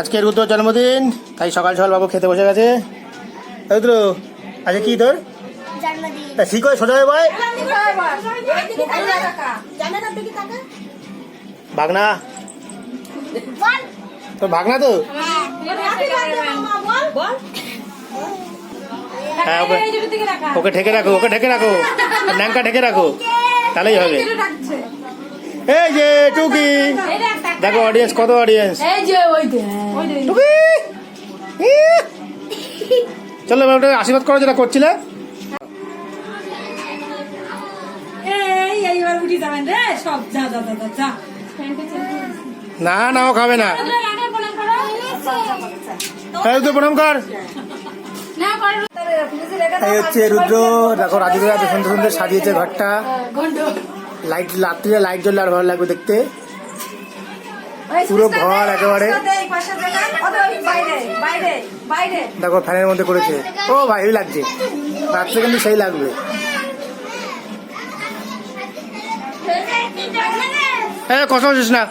আজকে রুদ্র জন্মদিন তাই সকাল সকাল বাবু খেতে বসে গেছে। রুদ্র আজকে কি তোর? তা ঠিক হয় সোজা হয়ে বয় ভাগনা। তোর ভাগনা তো? হ্যাঁ ওকে। ওকে ঢেকে রাখো ওকে ঢেকে রাখো। ন্যাংকা ঢেকে রাখো। তাহলেই হবে। এই যে টুকি। দেখো অডিয়েন্স কত অডিয়েন্স চলো ওটা আশীর্বাদ করো যেটা করছিলে? না না ও খাবে না। রুদ্র প্রণাম কর। এই হচ্ছে রুদ্র। দেখো সুন্দর সুন্দর সাজিয়েছে ঘরটা। লাইট রাত্রিরে লাইট জ্বললে আর ভালো লাগবে দেখতে। পুরো ঘর একেবারে। দেখো ফ্যানের মধ্যে করেছে। ও ভাই লাগছে। রাত্রে কিন্তু সেই লাগবে। হ্যাঁ কথা বলছিস না।